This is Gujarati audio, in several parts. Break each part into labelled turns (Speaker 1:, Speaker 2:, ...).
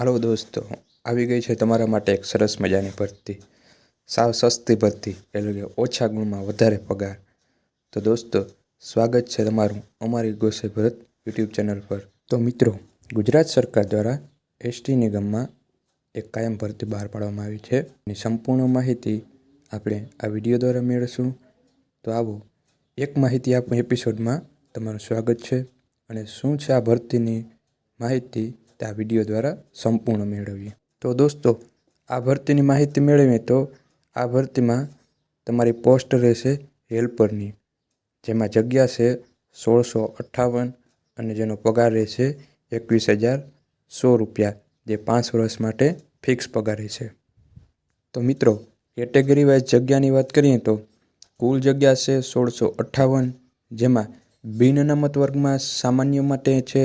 Speaker 1: હાલો દોસ્તો, આવી ગઈ છે તમારા માટે એક સરસ મજાની ભરતી. સાવ સસ્તી ભરતી, એટલે કે ઓછા ગુણમાં વધારે પગાર. તો દોસ્તો, સ્વાગત છે તમારું અમારી ગોસે ભરત યુટ્યુબ ચેનલ પર. તો મિત્રો, ગુજરાત સરકાર દ્વારા એસટી નિગમમાં એક કાયમ ભરતી બહાર પાડવામાં આવી છે. એની સંપૂર્ણ માહિતી આપણે આ વીડિયો દ્વારા મેળવીશું. તો આવો, એક માહિતી આપણી એપિસોડમાં તમારું સ્વાગત છે. અને શું છે આ ભરતીની માહિતી તે આ વીડિયો દ્વારા સંપૂર્ણ મેળવીએ. તો દોસ્તો, આ ભરતીની માહિતી મેળવીએ તો આ ભરતીમાં તમારી પોસ્ટ રહેશે હેલ્પરની, જેમાં જગ્યા છે સોળસો અઠ્ઠાવન અને જેનો પગાર રહેશે એકવીસ હજાર સો રૂપિયા, જે પાંચ વર્ષ માટે ફિક્સ પગાર રહેશે. તો મિત્રો, કેટેગરી વાઇઝ જગ્યાની વાત કરીએ તો કુલ જગ્યા છે સોળસો અઠ્ઠાવન, જેમાં બિન અનામત વર્ગમાં સામાન્ય માટે છે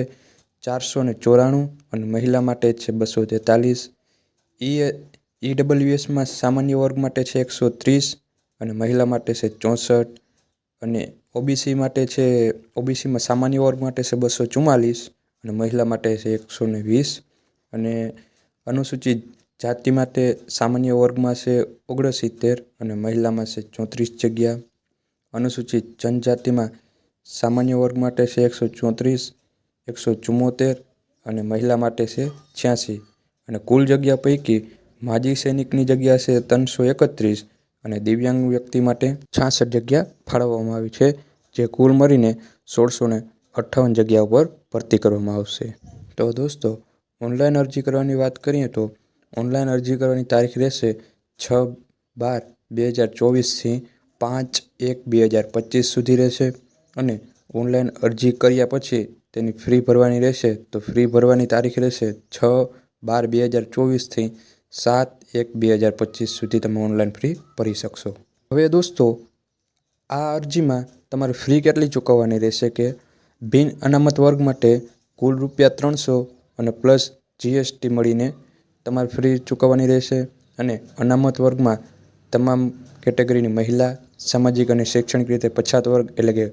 Speaker 1: ચારસો ને ચોરાણું અને મહિલા માટે છે બસો તેતાલીસ. ઈ ઈડબ્લ્યુએસમાં સામાન્ય વર્ગ માટે છે એકસો ત્રીસ અને મહિલા માટે છે ચોસઠ. અને ઓબીસી માટે છે ઓબીસીમાં સામાન્ય વર્ગ માટે છે બસો ચુમ્માલીસ અને મહિલા માટે છે એકસો ને વીસ. અને અનુસૂચિત જાતિ માટે સામાન્ય વર્ગમાં છે ઓગણસિત્તેર અને મહિલામાં છે ચોત્રીસ જગ્યા. અનુસૂચિત જનજાતિમાં સામાન્ય વર્ગ માટે છે એકસો ચોત્રીસ એકસો ચુમ્મોતેર અને મહિલા માટે છે છ્યાસી. અને કુલ જગ્યા પૈકી માજી સૈનિકની જગ્યા છે ત્રણસો એકત્રીસ અને દિવ્યાંગ વ્યક્તિ માટે છાસઠ જગ્યા ફાળવવામાં આવી છે, જે કુલ મળીને સોળસો ને અઠ્ઠાવન જગ્યા ઉપર ભરતી કરવામાં આવશે. તો દોસ્તો, ઓનલાઈન અરજી કરવાની વાત કરીએ તો ઓનલાઈન અરજી કરવાની તારીખ રહેશે છ બાર બે હજાર ચોવીસથી પાંચ એક બે હજાર પચીસ સુધી રહેશે અને ઓનલાઈન અરજી કર્યા પછી તેની ફ્રી ભરવાની રહેશે તો ફ્રી ભરવાની તારીખ રહેશે છ બાર બે હજાર ચોવીસથી સાત એક બે હજાર પચીસ સુધી તમે ઓનલાઈન ફ્રી ભરી શકશો. હવે દોસ્તો, આ અરજીમાં તમારે ફ્રી કેટલી ચૂકવવાની રહેશે કે બિન અનામત વર્ગ માટે કુલ રૂપિયા ત્રણસો અને પ્લસ જીએસટી મળીને તમારે ફ્રી ચૂકવવાની રહેશે અને અનામત વર્ગમાં તમામ કેટેગરીની મહિલા, સામાજિક અને શૈક્ષણિક રીતે પછાત વર્ગ એટલે કે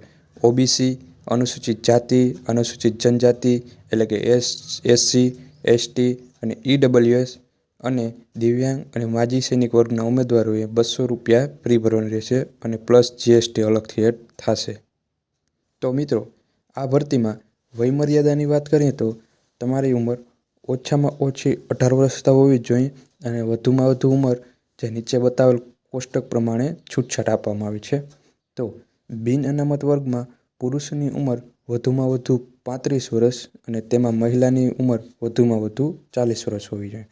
Speaker 1: ઓબીસી અનુસૂચિત જાતિ, અનુસૂચિત જનજાતિ એટલે કે એસ, એસસી, એસટી અને ઈડબલ્યુએસ અને દિવ્યાંગ અને માજી સૈનિક વર્ગના ઉમેદવારોએ બસો રૂપિયા ફ્રી ભરવાની રહેશે અને પ્લસ જીએસટી અલગથી એડ થશે. તો મિત્રો, આ ભરતીમાં વયમર્યાદાની વાત કરીએ તો તમારી ઉંમર ઓછામાં ઓછી અઢાર વર્ષ તો હોવી જોઈએ અને વધુમાં વધુ ઉંમર જે નીચે બતાવેલ કોષ્ટક પ્રમાણે છૂટછાટ આપવામાં આવી છે. તો બિન અનામત વર્ગમાં પુરુષની ઉંમર વધુમાં વધુ પાંત્રીસ વર્ષ અને તેમાં મહિલાની ઉંમર વધુમાં વધુ ચાલીસ વર્ષ હોવી જોઈએ.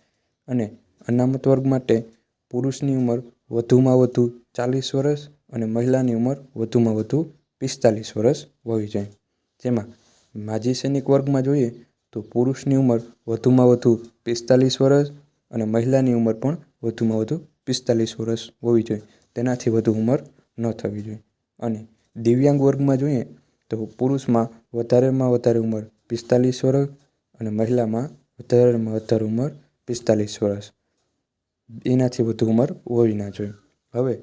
Speaker 1: અને અનામત વર્ગ માટે પુરુષની ઉંમર વધુમાં વધુ ચાલીસ વર્ષ અને મહિલાની ઉંમર વધુમાં વધુ પિસ્તાલીસ વર્ષ હોવી જોઈએ. જેમાં માજી સૈનિક વર્ગમાં જોઈએ તો પુરુષની ઉંમર વધુમાં વધુ પિસ્તાલીસ વર્ષ અને મહિલાની ઉંમર પણ વધુમાં વધુ પિસ્તાલીસ વર્ષ હોવી જોઈએ. તેનાથી વધુ ઉંમર ન થવી જોઈએ. અને દિવ્યાંગ વર્ગમાં જોઈએ તો પુરુષમાં વધારેમાં વધારે ઉંમર પિસ્તાલીસ વર્ષ અને મહિલામાં વધારેમાં વધારે ઉંમર પિસ્તાલીસ વર્ષ. એનાથી વધુ ઉંમર હોવી ના જોઈએ. હવે,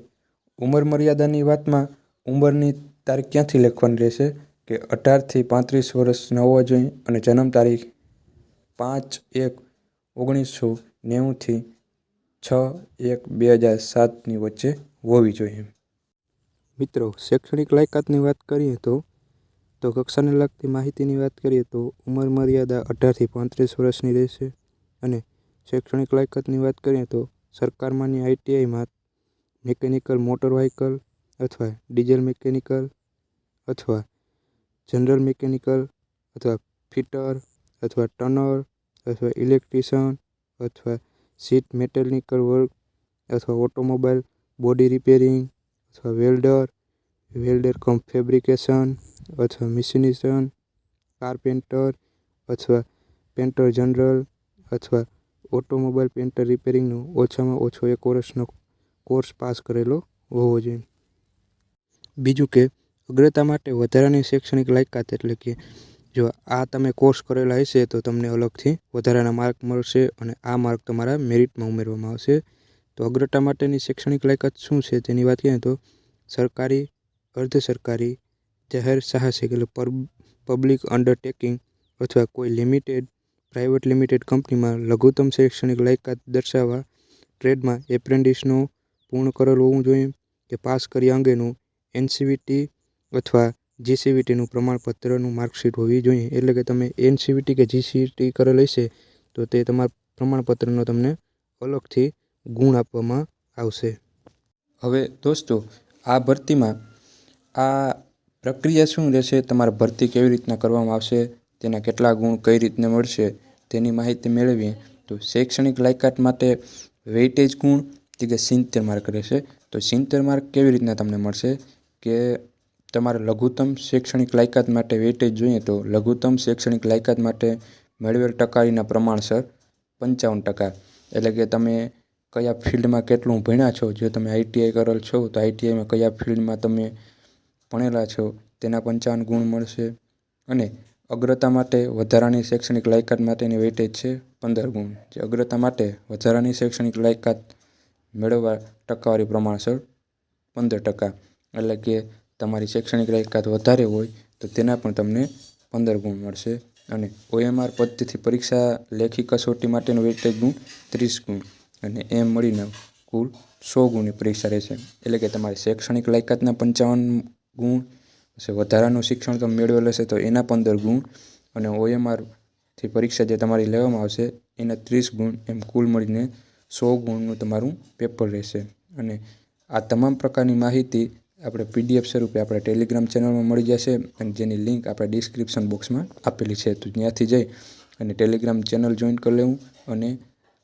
Speaker 1: ઉંમર મર્યાદાની વાતમાં ઉંમરની તારીખ ક્યાંથી લખવાની રહેશે કે અઢારથી પાંત્રીસ વર્ષ ન હોવા જોઈએ અને જન્મ તારીખ પાંચ એક ઓગણીસો નેવુંથી છ એક બે હજાર સાતની વચ્ચે હોવી જોઈએ. મિત્રો, શૈક્ષણિક લાયકાતની વાત કરીએ તો તો કક્ષાને લગતી માહિતીની વાત કરીએ તો ઉંમર મર્યાદા અઢારથી પાંત્રીસ વર્ષની રહેશે અને શૈક્ષણિક લાયકાતની વાત કરીએ તો સરકારમાંની આઈટીઆઈમાં મિકેનિકલ મોટર વ્હીકલ અથવા ડીઝલ મિકેનિકલ અથવા જનરલ મિકેનિકલ અથવા ફિટર અથવા ટનર અથવા ઇલેક્ટ્રિશિયન અથવા સીટ મેકેનિકલ વર્ક અથવા ઓટોમોબાઈલ બોડી રિપેરિંગ અથવા વેલ્ડર વેલ્ડર કમ ફેબ્રિકેશન અથવા મિશિનિશન, કારપેન્ટર અથવા પેન્ટર જનરલ અથવા ઓટોમોબાઈલ પેન્ટર રિપેરિંગનો ઓછામાં ઓછો એક વર્ષનો કોર્સ પાસ કરેલો હોવો જોઈએ. બીજું કે, અગ્રતા માટે વધારાની શૈક્ષણિક લાયકાત એટલે કે જો આ તમે કોર્સ કરેલા હશે તો તમને અલગથી વધારાના માર્ક મળશે અને આ માર્ક તમારા મેરિટમાં ઉમેરવામાં આવશે. તો અગ્રતા માટેની શૈક્ષણિક લાયકાત શું છે તેની વાત કરીએ તો સરકારી અર્ધ સરકારી જાહેર સાહસિક એટલે પબ્લિક અંડરટેકિંગ અથવા કોઈ લિમિટેડ
Speaker 2: પ્રાઇવેટ લિમિટેડ કંપનીમાં લઘુત્તમ શૈક્ષણિક લાયકાત દર્શાવવા ટ્રેડમાં એપ્રેન્ટિસનું પૂર્ણ કરેલ હોવું જોઈએ કે પાસ કર્યા અંગેનું એનસીવીટી અથવા જીસીવીટીનું પ્રમાણપત્રનું માર્કશીટ હોવી જોઈએ. એટલે કે તમે એનસીવીટી કે જીસીવીટી કરેલ હશે તો તે તમારા પ્રમાણપત્રનો તમને અલગથી ગુણ આપવામાં આવશે.
Speaker 1: હવે દોસ્તો, આ ભરતીમાં આ પ્રક્રિયા શું રહેશે? તમારે ભરતી કેવી રીતના કરવામાં આવશે? તેના કેટલા ગુણ કઈ રીતને મળશે? તેની માહિતી મેળવીએ. તો શૈક્ષણિક લાયકાત માટે વેઇટેજ ગુણ જે કે સિત્તેર માર્ક રહેશે. તો સિત્તેર માર્ક કેવી રીતના તમને મળશે? કે તમારે લઘુત્તમ શૈક્ષણિક લાયકાત માટે વેઇટેજ જોઈએ તો લઘુત્તમ શૈક્ષણિક લાયકાત માટે મેળવેલ ટકારીના પ્રમાણસર પંચાવન ટકા. એટલે કે તમે કયા ફિલ્ડમાં કેટલું ભણ્યા છો? જો તમે આઈટીઆઈ કરેલ છો, તો આઈટીઆઈમાં કયા ફિલ્ડમાં તમે ભણેલા છો? તેના પંચાવન ગુણ મળશે. અને અગ્રતા માટે વધારાની શૈક્ષણિક લાયકાત માટેની વેઇટેજ છે પંદર ગુણ. જે અગ્રતા માટે વધારાની શૈક્ષણિક લાયકાત મેળવવા ટકાવારી પ્રમાણસર પંદર ટકા. એટલે કે તમારી શૈક્ષણિક લાયકાત વધારે હોય, તો તેના પણ તમને પંદર ગુણ મળશે. અને ઓએમઆર પદ્ધતિથી પરીક્ષા લેખી કસોટી માટેનું વેઇટેજ ગુણ ત્રીસ ગુણ. અને એમ મળીને કુલ સો ગુણની પરીક્ષા રહેશે. એટલે કે તમારી શૈક્ષણિક લાયકાતના પંચાવન ગુણ, પછી વધારાનું શિક્ષણ તમે મેળવેલ હશે, તો એના પંદર ગુણ અને ઓએમઆરથી પરીક્ષા જે તમારી લેવામાં આવશે, એના ત્રીસ ગુણ એમ કુલ મળીને સો ગુણનું તમારું પેપર રહેશે. અને આ તમામ પ્રકારની માહિતી આપણે પીડીએફ સ્વરૂપે આપણે ટેલિગ્રામ ચેનલમાં મળી જશે અને જેની લિંક આપણે ડિસ્ક્રિપ્શન બોક્સમાં આપેલી છે. તો ત્યાંથી જઈ અને ટેલિગ્રામ ચેનલ જોઈન કરી લેવું અને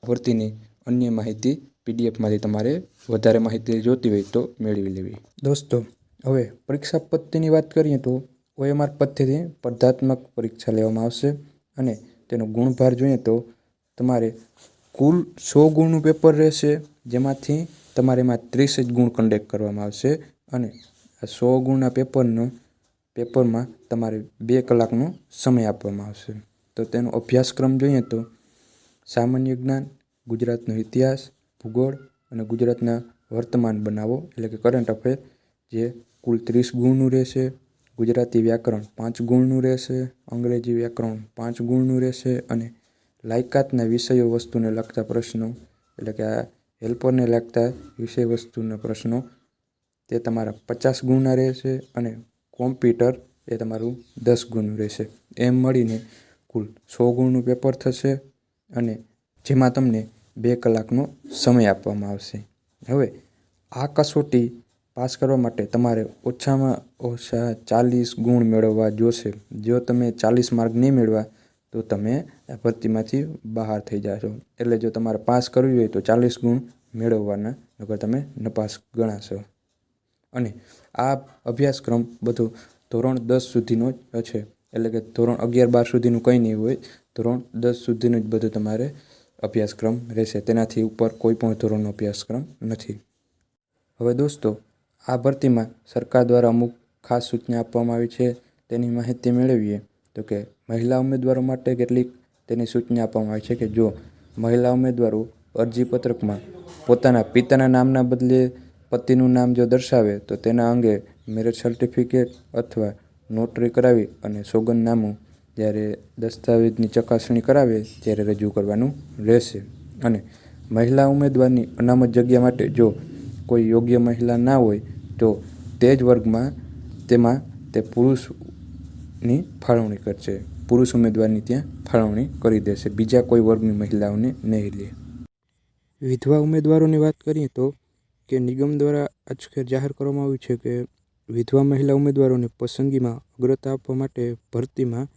Speaker 1: ભરતીની અન્ય માહિતી પીડીએફમાંથી તમારે વધારે માહિતી જોતી હોય તો મેળવી લેવી.
Speaker 2: દોસ્તો, હવે પરીક્ષા પદ્ધતિની વાત કરીએ તો ઓએમઆર પદ્ધતિ સ્પર્ધાત્મક પરીક્ષા લેવામાં આવશે અને તેનો ગુણભાર જોઈએ તો તમારે કુલ સો ગુણનું પેપર રહેશે, જેમાંથી તમારે એમાં ત્રીસ જ ગુણ કન્ડક્ટ કરવામાં આવશે અને આ સો ગુણના પેપરનો, પેપરમાં તમારે બે કલાકનો સમય આપવામાં આવશે. તો તેનો અભ્યાસક્રમ જોઈએ તો સામાન્ય જ્ઞાન ગુજરાતનો ઇતિહાસ, ભૂગોળ અને ગુજરાતના વર્તમાન બનાવો, એટલે કે કરંટ અફેર જે કુલ ત્રીસ ગુણનું રહેશે, ગુજરાતી વ્યાકરણ પાંચ ગુણનું રહેશે, અંગ્રેજી વ્યાકરણ પાંચ ગુણનું રહેશે અને લાયકાતના વિષયો વસ્તુને લગતા પ્રશ્નો, એટલે કે આ હેલ્પરને લગતા વિષય વસ્તુના પ્રશ્નો, તે તમારા પચાસ ગુણના રહેશે અને કોમ્પ્યુટર એ તમારું દસ ગુણનું રહેશે. એમ મળીને કુલ સો ગુણનું પેપર થશે અને જેમાં તમને બે કલાકનો સમય આપવામાં આવશે. હવે, આ કસોટી પાસ કરવા માટે તમારે ઓછામાં ઓછા ચાલીસ ગુણ મેળવવા જોશે. જો તમે ચાલીસ માર્ક નહીં મેળવ્યા, તો તમે આ ભરતીમાંથી બહાર થઈ જાશો. એટલે જો તમારે પાસ કરવી હોય, તો ચાલીસ ગુણ મેળવવાના, નકર તમે નપાસ ગણાશો. અને આ અભ્યાસક્રમ બધો ધોરણ દસ સુધીનો જ છે. એટલે કે ધોરણ અગિયાર બાર સુધીનું કંઈ નહીં હોય, ધોરણ દસ સુધીનું જ બધું તમારે અભ્યાસક્રમ રહેશે. તેનાથી ઉપર કોઈ પણ ધોરણનો અભ્યાસક્રમ નથી. હવે દોસ્તો, આ ભરતીમાં સરકાર દ્વારા અમુક ખાસ સૂચના આપવામાં આવી છે. તેની માહિતી મેળવીએ. તો કે મહિલા ઉમેદવારો માટે કેટલીક તેની સૂચના આપવામાં આવી છે કે જો મહિલા ઉમેદવારો અરજીપત્રકમાં પોતાના પિતાના નામના બદલે પતિનું નામ જો દર્શાવે, તો તેના અંગે મેરેજ સર્ટિફિકેટ અથવા નોટરી કરાવી અને સોગંદનામું જ્યારે દસ્તાવેજની ચકાસણી કરાવે ત્યારે રજૂ કરવાનું રહેશે. અને મહિલા ઉમેદવારની અનામત જગ્યા માટે જો કોઈ યોગ્ય મહિલા ના હોય, તો તે જ વર્ગમાં તેમાં તે પુરુષની ફાળવણી કરશે. પુરુષ ઉમેદવારની ત્યાં ફાળવણી કરી દેશે. બીજા કોઈ વર્ગની મહિલાઓને નહીં લે. વિધવા ઉમેદવારોની વાત કરીએ તો કે નિગમ દ્વારા આજખેર જાહેર કરવામાં આવ્યું છે કે વિધવા મહિલા ઉમેદવારોને પસંદગીમાં અગ્રતા આપવા માટે ભરતીમાં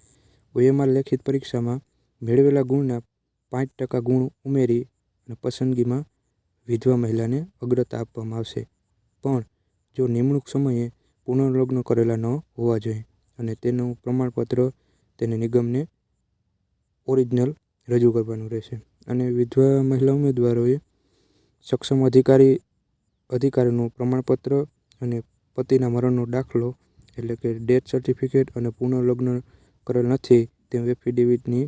Speaker 2: ઓએમઆર લેખિત પરીક્ષામાં મેળવેલા ગુણના પાંચ ટકા ગુણ ઉમેરી અને પસંદગીમાં વિધવા મહિલાને અગ્રતા આપવામાં આવશે. પણ જો નિમણૂક સમયે પુનર્લગ્ન કરેલા ન હોવા જોઈએ અને તેનું પ્રમાણપત્ર તેને નિગમને ઓરિજિનલ રજૂ કરવાનું રહેશે અને વિધવા મહિલા ઉમેદવારોએ સક્ષમ અધિકારી અધિકારીનું પ્રમાણપત્ર અને પતિના મરણનો દાખલો એટલે કે ડેથ સર્ટિફિકેટ અને પુનર્લગ્ન કરેલ નથી, તેમ એફિડેવિટની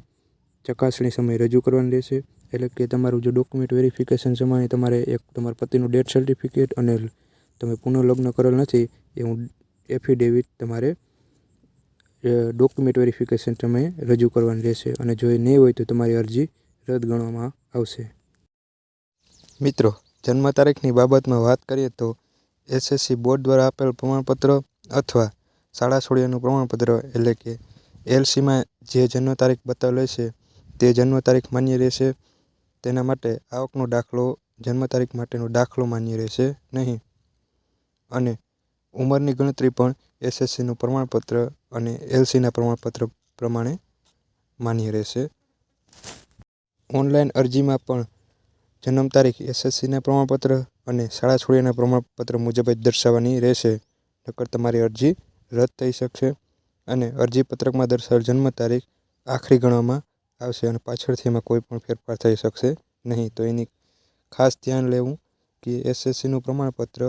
Speaker 2: ચકાસણી સમયે રજૂ કરવાની રહેશે. એટલે કે તમારું જે ડોક્યુમેન્ટ વેરિફિકેશન સમયે તમારે એક તમારા પતિનું ડેથ સર્ટિફિકેટ અને તમે પુનઃલગ્ન કરેલ નથી એવું એફિડેવિટ તમારે ડોક્યુમેન્ટ વેરિફિકેશન સમયે રજૂ કરવાની રહેશે. અને જો એ નહીં હોય તો તમારી અરજી રદ ગણવામાં આવશે. મિત્રો, જન્મ તારીખની બાબતમાં વાત કરીએ તો એસએસસી બોર્ડ દ્વારા આપેલ પ્રમાણપત્ર અથવા શાળા છોડ્યાનું પ્રમાણપત્ર એટલે કે એલસીમાં જે જન્મ તારીખ બતાવેલ છે, તે જન્મ તારીખ માન્ય રહેશે. તેના માટે આવકનો દાખલો જન્મ તારીખ માટેનો દાખલો માન્ય રહેશે નહીં. અને ઉંમરની ગણતરી પણ એસએસસીનું પ્રમાણપત્ર અને એલસીના પ્રમાણપત્ર પ્રમાણે માન્ય રહેશે. ઓનલાઈન અરજીમાં પણ જન્મ તારીખ એસએસસીના પ્રમાણપત્ર અને શાળા છોડ્યાના પ્રમાણપત્ર મુજબ જ દર્શાવવાની રહેશે. નકર તમારી અરજી રદ થઈ શકશે. અને અરજીપત્રકમાં દર્શાવેલ જન્મ તારીખ આખરી ગણવામાં આવશે અને પાછળથી એમાં કોઈ પણ ફેરફાર થઈ શકશે નહીં. તો એની ખાસ ધ્યાન લેવું કે એસએસસીનું પ્રમાણપત્ર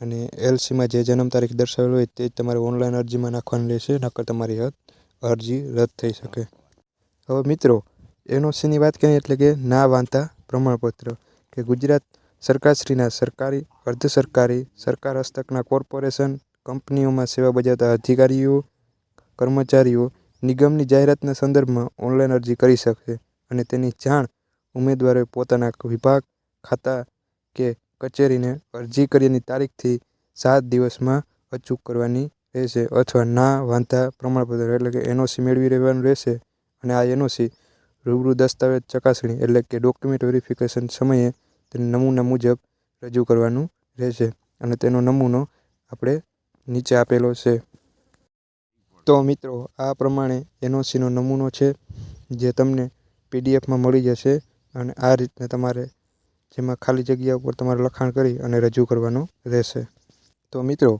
Speaker 2: અને એલસીમાં જે જન્મ તારીખ દર્શાવેલ હોય તે જ તમારે ઓનલાઈન અરજીમાં નાખવાની રહેશે, નકર તમારી અરજી રદ થઈ શકે. હવે મિત્રો, એનઓસીની વાત કરીએ એટલે કે ના વાંધા પ્રમાણપત્ર કે ગુજરાત સરકારશ્રીના સરકારી, અર્ધ સરકારી સરકાર હસ્તકના કોર્પોરેશન કંપનીઓમાં સેવા બજાવતા અધિકારીઓ કર્મચારીઓ નિગમની જાહેરાતના સંદર્ભમાં ઓનલાઈન અરજી કરી શકશે અને તેની જાણ ઉમેદવારોએ પોતાના વિભાગ, ખાતા કે કચેરીને અરજી કર્યાની તારીખથી સાત દિવસમાં અચૂક કરવાની રહેશે અથવા ના વાંધા પ્રમાણપત્ર એટલે કે એનઓસી મેળવી રહેવાનું રહેશે અને આ એનઓસી રૂબરૂ દસ્તાવેજ ચકાસણી એટલે કે ડોક્યુમેન્ટ વેરિફિકેશન સમયે તેને નમૂના મુજબ રજૂ કરવાનું રહેશે અને તેનો નમૂનો આપણે નીચે આપેલો છે. તો મિત્રો, આ પ્રમાણે એનઓસીનો નમૂનો છે, જે તમને પીડીએફમાં મળી જશે અને આ રીતના તમારે જેમાં ખાલી જગ્યા ઉપર તમારે લખાણ કરી અને રજૂ કરવાનું રહેશે. તો મિત્રો,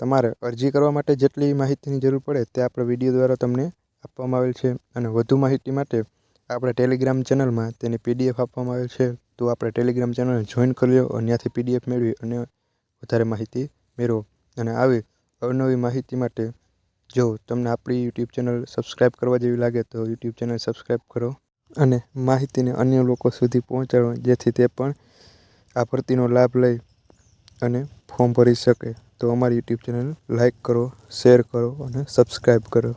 Speaker 2: તમારે અરજી કરવા માટે જેટલી માહિતીની જરૂર પડે તે આપણે વીડિયો દ્વારા તમને આપવામાં આવેલ છે અને વધુ માહિતી માટે આપણે ટેલિગ્રામ ચેનલમાં તેની પીડીએફ આપવામાં આવેલ છે. તો આપણે ટેલિગ્રામ ચેનલ જોઈન કરી લો અને ત્યાંથી પીડીએફ મેળવી અને વધારે માહિતી મેળવો. અને આવી અવનવી માહિતી માટે જો તમને આપણી યુટ્યુબ ચેનલ સબસ્ક્રાઈબ કરવા જેવી લાગે તો યુટ્યુબ ચેનલ સબસ્ક્રાઈબ કરો અને માહિતીને અન્ય લોકો સુધી પહોંચાડો જેથી તે પણ આ ભરતીનો લાભ લઈ અને ફોર્મ ભરી શકે. તો અમારી યુટ્યુબ ચેનલ લાઈક કરો શેર કરો અને સબસ્ક્રાઈબ કરો.